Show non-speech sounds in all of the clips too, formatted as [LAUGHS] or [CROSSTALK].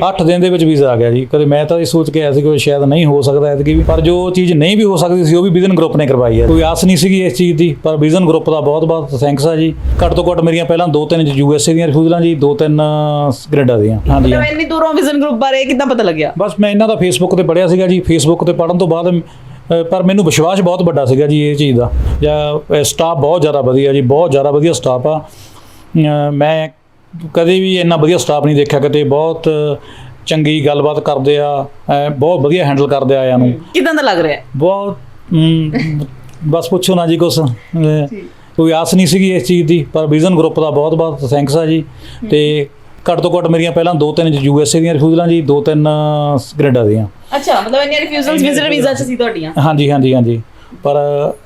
8 ਦਿਨ ਦੇ ਵਿੱਚ ਵੀਜ਼ਾ ਆ ਗਿਆ ਜੀ। ਕਦੇ ਮੈਂ ਤਾਂ ਇਹ ਸੋਚ ਕੇ ਆਇਆ ਸੀ ਕਿ ਸ਼ਾਇਦ ਨਹੀਂ ਹੋ ਸਕਦਾ ਐਤਕੀ ਵੀ। ਪਰ ਜੋ ਚੀਜ਼ ਨਹੀਂ ਵੀ ਹੋ ਸਕਦੀ ਸੀ ਉਹ ਵੀ ਵਿਜ਼ਨ ਗਰੁੱਪ ਨੇ ਕਰਵਾਈ ਹੈ। ਕੋਈ ਆਸ ਨਹੀਂ ਸੀਗੀ ਇਸ ਚੀਜ਼ ਦੀ ਪਰ ਵਿਜ਼ਨ ਗਰੁੱਪ ਦਾ ਬਹੁਤ ਬਹੁਤ ਥੈਂਕਸ ਆ ਜੀ। ਘੱਟ ਤੋਂ ਘੱਟ ਮੇਰੀਆਂ ਪਹਿਲਾਂ ਦੋ ਤਿੰਨ ਯੂ ਐਸ ਏ ਦੀਆਂ ਰਿਫਿਊਜ਼ਲਾਂ ਜੀ ਦੋ ਤਿੰਨ ਕੈਨੇਡਾ ਦੀਆਂ। ਹਾਂਜੀ। ਮਤਲਬ ਇੰਨੀ ਦੂਰੋਂ ਵਿਜ਼ਨ ਗਰੁੱਪ ਬਾਰੇ ਕਿੱਦਾਂ ਪਤਾ ਲੱਗਿਆ? ਬਸ ਮੈਂ ਇਹਨਾਂ ਦਾ ਫੇਸਬੁੱਕ ਤੇ ਪੜਿਆ ਸੀਗਾ ਜੀ। ਫੇਸਬੁੱਕ ਤੇ ਪੜਨ ਤੋਂ ਬਾਅਦ ਪਰ ਮੈਨੂੰ ਵਿਸ਼ਵਾਸ ਬਹੁਤ ਵੱਡਾ ਸੀਗਾ ਜੀ ਇਹ ਚੀਜ਼ ਦਾ। ਜਾਂ ਸਟਾਫ ਬਹੁਤ ਜ਼ਿਆਦਾ ਵਧੀਆ ਜੀ ਬਹੁਤ ਜ਼ਿਆਦਾ ਵਧੀਆ ਸਟਾਫ ਆ। ਮੈਂ ਕਦੇ ਵੀ ਇੰਨਾ ਵਧੀਆ ਸਟਾਫ ਨਹੀਂ ਦੇਖਿਆ ਕਿਤੇ ਬਹੁਤ ਚੰਗੀ ਗੱਲਬਾਤ ਕਰਦੇ ਆ ਐ ਬਹੁਤ ਵਧੀਆ ਹੈਂਡਲ ਕਰਦੇ ਆ ਆਇਆਂ ਨੂੰ। ਕਿਦਾਂ ਦਾ ਲੱਗ ਰਿਹਾ? ਹੈ ਬਹੁਤ ਹਮ, ਬਸ ਪੁੱਛੋ ਨਾ ਜੀ ਕੁਛ। ਕੋਈ ਆਸ ਨਹੀਂ ਸੀਗੀ ਇਸ ਚੀਜ਼ ਦੀ ਪਰ ਵਿਜ਼ਨ ਗਰੁੱਪ ਦਾ ਬਹੁਤ ਬਹੁਤ ਥੈਂਕਸ ਆ ਜੀ। ਤੇ ਘੱਟ ਤੋਂ ਘੱਟ ਮੇਰੀਆਂ ਪਹਿਲਾਂ ਦੋ ਤਿੰਨ ਯੂ ਐਸ ਏ ਦੀਆਂ ਰਿਫਿਊਜ਼ਲਾਂ ਜੀ ਦੋ ਤਿੰਨ ਕੈਨੇਡਾ ਦੀਆਂ। ਅੱਛਾ ਮਤਲਬ ਇੰਨੀਆਂ ਰਿਫਿਊਜ਼ਲਸ ਵਿਜ਼ਿਟਰ ਵੀਜ਼ਾ ਚ ਸੀ ਤੁਹਾਡੀਆਂ? ਹਾਂਜੀ ਹਾਂਜੀ ਹਾਂਜੀ। ਪਰ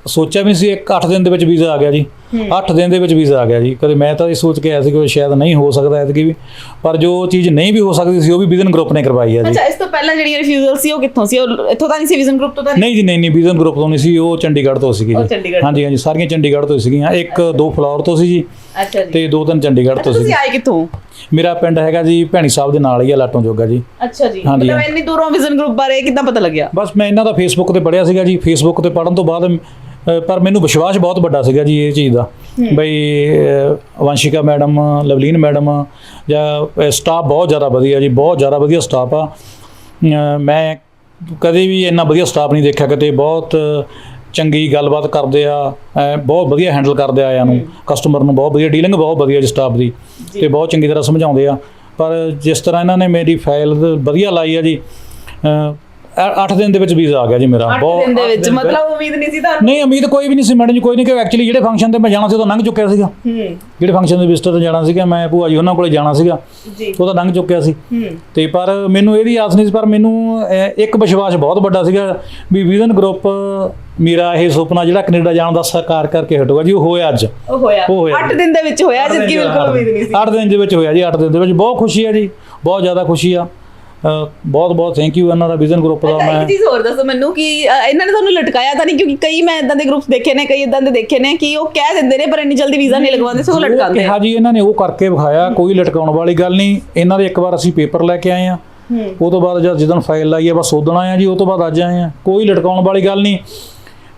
ਸੋਚਿਆ ਵੀ ਸੀ ਇੱਕ 8 ਦਿਨ ਦੇ ਵਿੱਚ ਵੀਜ਼ਾ ਆ ਗਿਆ ਜੀ। 8 ਦਿਨ ਦੇ ਵਿੱਚ ਵੀਜ਼ਾ ਆ ਗਿਆ ਜੀ। ਕਦੇ ਮੈਂ ਤਾਂ ਇਹ ਸੋਚ ਕੇ ਆਇਆ ਸੀ ਕਿ ਸ਼ਾਇਦ ਨਹੀਂ ਹੋ ਸਕਦਾ ਐਤਕੀ ਵੀ। ਪਰ ਜੋ ਚੀਜ਼ ਨਹੀਂ ਵੀ ਹੋ ਸਕਦੀ ਸੀ ਉਹ ਵੀ ਵਿਜ਼ਨ ਗਰੁੱਪ ਨੇ ਕਰਵਾਈ ਹੈ ਜੀ। ਅੱਛਾ ਇਸ ਤੋਂ ਪਹਿਲਾਂ ਜਿਹੜੀਆਂ ਰਿਫਿਊਜ਼ਲ ਸੀ ਉਹ ਕਿੱਥੋਂ ਸੀ? ਉਹ ਇੱਥੋਂ ਤਾਂ ਨਹੀਂ ਸੀ ਵਿਜ਼ਨ ਗਰੁੱਪ ਤੋਂ ਤਾਂ ਨਹੀਂ? ਨਹੀਂ ਜੀ ਨਹੀਂ ਨਹੀਂ ਵਿਜ਼ਨ ਗਰੁੱਪ ਤੋਂ ਨਹੀਂ ਸੀ। ਉਹ ਚੰਡੀਗੜ੍ਹ ਤੋਂ ਸੀਗੀ ਜੀ। ਹਾਂਜੀ ਹਾਂਜੀ ਸਾਰੀਆਂ ਚੰਡੀਗੜ੍ਹ ਤੋਂ ਸੀਗੀਆਂ। ਇੱਕ ਦੋ ਫਲੋਰ ਤੋਂ ਸੀ ਜੀ। ਅੱਛਾ ਜੀ। ਤੇ ਦੋ ਤਿੰਨ ਚੰਡੀਗੜ੍ਹ ਤੋਂ ਸੀ ਤੁਸੀਂ ਆਏ ਕਿੱਥੋਂ? ਮੇਰਾ ਪਿੰਡ ਹੈਗਾ ਜੀ ਭੈਣੀ ਸਾਹਿਬ ਦੇ ਨਾਲ ਹੀ ਆ ਲਾਟੋਂ ਜੋਗਾ ਜੀ। ਅੱਛਾ ਜੀ। ਮਤਲਬ। ਇੰਨੀ ਦੂਰੋਂ ਵਿਜ਼ਨ ਗਰੁੱਪ ਬਾਰੇ ਕਿੱਦਾਂ ਪਤਾ ਲੱਗਿਆ? ਬਸ ਮੈਂ ਇਹਨਾਂ ਦਾ ਫੇਸਬੁੱਕ ਤੇ ਪੜਿਆ ਸੀਗਾ ਜੀ। ਫੇਸਬੁੱਕ ਤੇ ਪੜਨ ਤੋਂ ਬਾਅਦ ਪਰ ਮੈਨੂੰ ਵਿਸ਼ਵਾਸ ਬਹੁਤ ਵੱਡਾ ਸੀਗਾ ਜੀ ਇਹ ਚੀਜ਼ ਦਾ। ਬਈ ਵੰਸ਼ਿਕਾ ਮੈਡਮ ਲਵਲੀਨ ਮੈਡਮ ਜਾਂ ਸਟਾਫ ਬਹੁਤ ਜ਼ਿਆਦਾ ਵਧੀਆ ਜੀ ਬਹੁਤ ਜ਼ਿਆਦਾ ਵਧੀਆ ਸਟਾਫ ਆ। ਮੈਂ ਕਦੇ ਵੀ ਇੰਨਾ ਵਧੀਆ ਸਟਾਫ ਨਹੀਂ ਦੇਖਿਆ ਕਿਤੇ ਬਹੁਤ ਚੰਗੀ ਗੱਲਬਾਤ ਕਰਦੇ ਆ ਬਹੁਤ ਵਧੀਆ ਹੈਂਡਲ ਕਰਦੇ ਆ ਆਇਆਂ ਨੂੰ ਕਸਟਮਰ ਨੂੰ ਬਹੁਤ ਵਧੀਆ ਡੀਲਿੰਗ ਬਹੁਤ ਵਧੀਆ ਜੀ ਸਟਾਫ ਦੀ ਤੇ ਬਹੁਤ ਚੰਗੀ ਤਰ੍ਹਾਂ ਸਮਝਾਉਂਦੇ ਆ। ਪਰ ਜਿਸ ਤਰ੍ਹਾਂ ਇਹਨਾਂ ਨੇ ਮੇਰੀ ਫਾਈਲ ਵਧੀਆ ਲਾਈ ਆ ਜੀ 8 ਦਿਨ ਦੇ ਵਿੱਚ ਵੀਜ਼ਾ ਆ ਗਿਆ ਜੀ ਮੇਰਾ 8 ਦਿਨ ਦੇ ਵਿੱਚ ਮਤਲਬ ਉਮੀਦ ਨਹੀਂ ਸੀ ਤੁਹਾਨੂੰ? ਨਹੀਂ ਉਮੀਦ ਕੋਈ ਵੀ ਨਹੀਂ ਸੀ ਮੈਡਮ ਜੀ ਕੋਈ ਨਹੀਂ ਕਿ ਐਕਚੁਅਲੀ ਜਿਹੜੇ ਫੰਕਸ਼ਨ ਤੇ ਮੈਂ ਜਾਣਾ ਸੀ ਉਹ ਤਾਂ ਲੰਘ ਚੁੱਕਿਆ ਸੀਗਾ। ਹੂੰ। ਜਿਹੜੇ ਫੰਕਸ਼ਨ ਦੇ ਵਿਜ਼ਟਰ ਤੇ ਜਾਣਾ ਸੀਗਾ ਮੈਂ ਭੂਆ ਜੀ ਉਹਨਾਂ ਕੋਲੇ ਜਾਣਾ ਸੀਗਾ ਜੀ। ਉਹ ਤਾਂ ਲੰਘ ਚੁੱਕਿਆ ਸੀ। ਹੂੰ। ਤੇ ਪਰ ਮੈਨੂੰ ਇਹਦੀ ਆਸ ਨਹੀਂ ਸੀ ਪਰ ਮੈਨੂੰ ਇੱਕ ਵਿਸ਼ਵਾਸ ਬਹੁਤ ਵੱਡਾ ਸੀਗਾ ਵੀ ਵਿਜ਼ਨ ਗਰੁੱਪ ਮੇਰਾ ਇਹ ਸੁਪਨਾ ਜਿਹੜਾ ਕੈਨੇਡਾ ਜਾਣ ਦਾ ਸਾਕਾਰ ਕਰਕੇ ਹਟੂਗਾ ਜੀ ਉਹ ਹੋਇਆ ਅੱਜ। ਉਹ ਹੋਇਆ। ਉਹ ਹੋਇਆ 8 ਦਿਨ ਦੇ ਵਿੱਚ ਹੋਇਆ ਜਿਸ ਕੀ ਬਿਲਕੁਲ ਉਮੀਦ ਨਹੀਂ ਸੀ। 8 ਦਿਨ ਦੇ ਵਿੱਚ ਹੋਇਆ ਜੀ 8 ਦਿਨ ਦੇ ਵਿੱਚ। ਬਹੁਤ ਖੁਸ਼ੀ ਹੈ ਜੀ ਬਹੁਤ ਜ਼ਿਆਦਾ ਖੁਸ਼ੀ ਆ। ਬਹੁਤ ਬਹੁਤ ਥੈਂਕ ਯੂ ਇਹਨਾਂ ਦਾ ਵਿਜ਼ਨ ਗਰੁੱਪ ਦਾ ਮੈਂ ਇੱਕ ਚੀਜ਼ ਹੋਰ ਦੱਸੋ ਮੈਨੂੰ ਕਿ ਇਹਨਾਂ ਨੇ ਤੁਹਾਨੂੰ ਲਟਕਾਇਆ ਤਾਂ ਨਹੀਂ ਕਿਉਂਕਿ ਕਈ ਮੈਂ ਇਦਾਂ ਦੇ ਗਰੁੱਪਸ ਦੇਖੇ ਨੇ ਕਈ ਇਦਾਂ ਦੇ ਦੇਖੇ ਨੇ ਕਿ ਉਹ ਕਹਿ ਦਿੰਦੇ ਨੇ ਪਰ ਇੰਨੀ ਜਲਦੀ ਵੀਜ਼ਾ ਨਹੀਂ ਲਗਵਾਉਂਦੇ ਸੋ ਲਟਕਾਉਂਦੇ ਕਿਹਾ ਜੀ ਇਹਨਾਂ ਨੇ ਉਹ ਕਰਕੇ ਵਿਖਾਇਆ ਕੋਈ ਲਟਕਾਉਣ ਵਾਲੀ ਗੱਲ ਨਹੀਂ। ਇਹਨਾਂ ਦੇ ਇੱਕ ਵਾਰ ਅਸੀਂ ਪੇਪਰ ਲੈ ਕੇ ਆਏ ਆ। ਹੂੰ। ਉਹ ਤੋਂ ਬਾਅਦ ਜਦ ਜਦੋਂ ਫਾਈਲ ਲਾਈ ਆ ਬਸ ਉਦੋਂ ਆਏ ਆ ਜੀ ਉਹ ਤੋਂ ਬਾਅਦ ਅੱਜ ਆਏ ਆ। ਕੋਈ ਲਟਕਾਉਣ ਵਾਲੀ ਗੱਲ ਨਹੀਂ।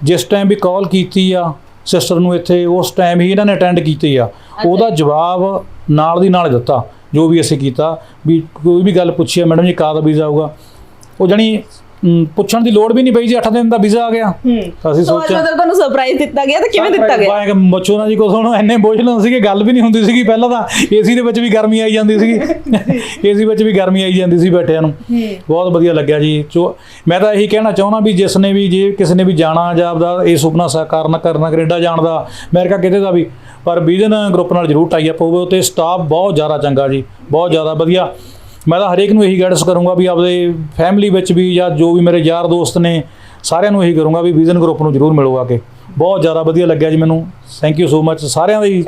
ਜਿਸ ਟਾਈਮ ਵੀ ਕਾਲ ਕੀਤੀ ਆ ਸਿਸਟਰ ਨੂੰ ਇੱਥੇ ਉਸ ਟਾਈਮ ਹੀ ਇਹਨਾਂ ਨੇ ਅਟੈਂਡ ਕੀਤੀ ਆ। ਉਹਦਾ ਜਵਾਬ ਨਾਲ ਦੀ ਨਾਲ ਦਿੱਤਾ। ਜੋ ਵੀ ਅਸੀਂ ਕੀਤਾ, ਵੀ ਕੋਈ ਵੀ ਗੱਲ ਪੁੱਛੀ ਆ, ਮੈਡਮ ਜੀ ਕਾਹਦਾ ਵੀਜ਼ਾ ਆਊਗਾ ਉਹ ਜਣੀ ਪੁੱਛਣ ਦੀ ਲੋੜ ਵੀ ਨਹੀਂ ਪਈ ਜੀ 8 ਦਿਨ ਦਾ ਵੀਜ਼ਾ ਆ ਗਿਆ। ਹੂੰ ਅਸੀਂ ਸੋ ਸੋਚਿਆ ਮਤਲਬ ਤੁਹਾਨੂੰ ਸਰਪ੍ਰਾਈਜ਼ ਦਿੱਤਾ ਗਿਆ ਤਾਂ ਕਿਵੇਂ ਦਿੱਤਾ ਗਿਆ? ਬਾਇਕ ਮੱਛੋ ਨਾ ਜੀ ਕੁਛ ਹੁਣ ਇੰਨੇ ਬੋਝਲ ਸੀਗੇ ਗੱਲ ਵੀ ਨਹੀਂ ਹੁੰਦੀ ਸੀਗੀ ਪਹਿਲਾਂ ਤਾਂ। ਏਸੀ ਦੇ ਵਿੱਚ ਵੀ ਗਰਮੀ ਆਈ ਜਾਂਦੀ ਸੀਗੀ। [LAUGHS] ਏਸੀ ਵਿੱਚ ਵੀ ਗਰਮੀ ਆਈ ਜਾਂਦੀ ਸੀ ਬੈਠਿਆਂ ਨੂੰ। ਬਹੁਤ ਵਧੀਆ ਲੱਗਿਆ ਜੀ। ਮੈਂ ਤਾਂ ਇਹੀ ਕਹਿਣਾ ਚਾਹੁੰਦਾ ਵੀ ਜਿਸ ਨੇ ਵੀ ਜੇ ਕਿਸੇ ਨੇ ਵੀ ਜਾਣਾ ਜਾਂ ਆਪਦਾ ਇਹ ਸੁਪਨਾ ਸਾਕਾਰ ਨਾ ਕਰਨਾ ਕੈਨੇਡਾ ਜਾਣ ਦਾ ਅਮਰੀਕਾ ਕਿਤੇ ਦਾ ਵੀ ਪਰ ਵਿਜ਼ਨ ਗਰੁੱਪ ਨਾਲ ਜ਼ਰੂਰ ਟਾਈ ਅਪ ਹੋਵੇ ਤੇ ਸਟਾਫ ਬਹੁਤ ਜ਼ਿਆਦਾ ਚੰਗਾ ਜੀ ਬਹੁਤ ਜ਼ਿਆਦਾ ਵਧੀਆ। ਮੈਂ ਤਾਂ ਹਰੇਕ ਨੂੰ ਇਹੀ ਗਾਈਡਸ ਕਰੂੰਗਾ ਵੀ ਆਪਦੇ ਫੈਮਿਲੀ ਵਿੱਚ ਵੀ ਜਾਂ ਜੋ ਵੀ ਮੇਰੇ ਯਾਰ ਦੋਸਤ ਨੇ, ਸਾਰਿਆਂ ਨੂੰ ਇਹੀ ਕਰੂੰਗਾ ਵੀ ਵਿਜ਼ਨ ਗਰੁੱਪ ਨੂੰ ਜ਼ਰੂਰ ਮਿਲੋ ਆ ਕੇ। ਬਹੁਤ ਜ਼ਿਆਦਾ ਵਧੀਆ ਲੱਗਿਆ ਜੀ ਮੈਨੂੰ। ਥੈਂਕ ਯੂ ਸੋ ਮੱਚ ਸਾਰਿਆਂ ਦਾ ਹੀ